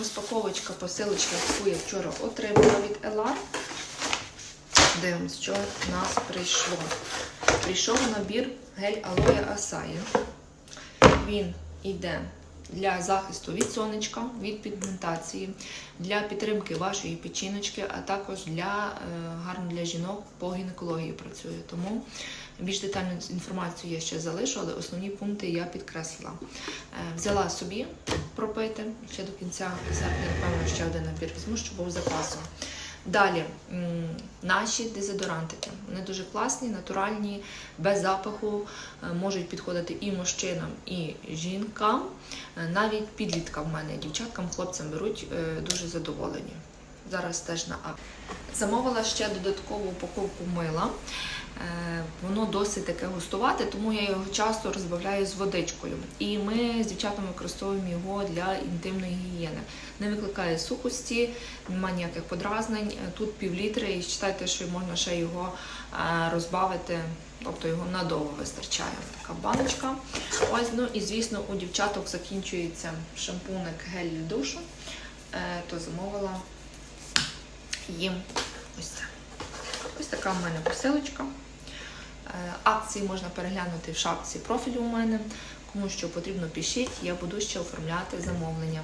Розпаковочка, посилочка, яку я вчора отримала від Елар. Дивимось, що в нас прийшло. Прийшов набір гель Алоя Асаї. Він йде для захисту від сонечка, від пігментації, для підтримки вашої печіночки, а також для е, гарно для жінок по гінекології працює. Тому більш детальну інформацію я ще залишу, але основні пункти я підкреслила. Е, Взяла собі пропити ще до кінця серпня, напевно, ще один набір візьму, щоб був запасом. Далі наші дезодорантики. Вони дуже класні, натуральні, без запаху, е, можуть підходити і мужчинам, і жінкам. Е, Навіть підлітка в мене, дівчаткам, хлопцям беруть е, дуже задоволені. Зараз теж на ап. Замовила ще додаткову упаковку мила. Е, Воно досить таке густувате, тому я його часто розбавляю з водичкою. І ми з дівчатами використовуємо його для інтимної гігієни. Не викликає сухості, немає ніяких подразнень. Е, Тут пів літри, і вважайте, що можна ще його е, розбавити, тобто його надовго вистачає. Така баночка. Ось, ну і звісно, у дівчаток закінчується шампуник гель для душу, то замовила їм ось це. Ось така в мене посилочка. Е, Акції можна переглянути в шапці профілю у мене. Кому що потрібно, пишіть, я буду ще оформляти замовлення.